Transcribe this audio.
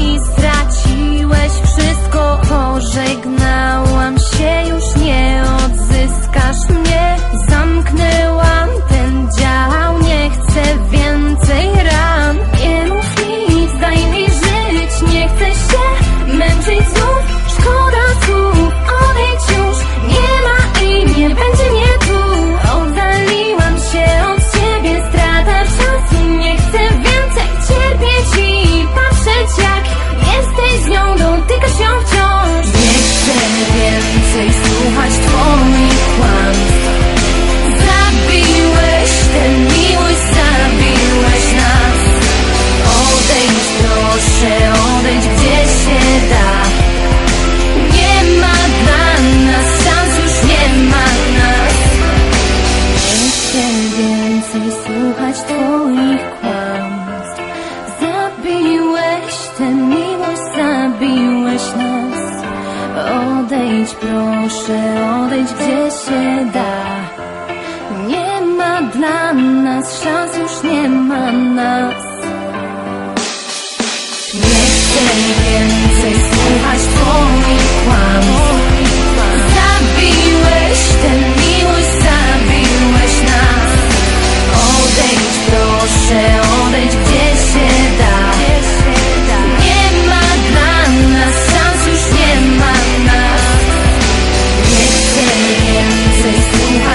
i straciłeś wszystko Pożegnałam więcej słuchać twoich kłamstw. Zabiłeś tę miłość, zabiłeś nas. Odejdź proszę, odejdź gdzie się da. Nie ma dla nas szans, już nie ma nas. Chcę więcej słuchać twoich kłamstw. Zabiłeś tę miłość, zabiłeś nas odejdź, proszę odejdź, gdzie się da. Nie ma dla nas szans, już nie ma nas. Nie chcę więcej słuchać twoich kłamstw. Zabiłeś ten We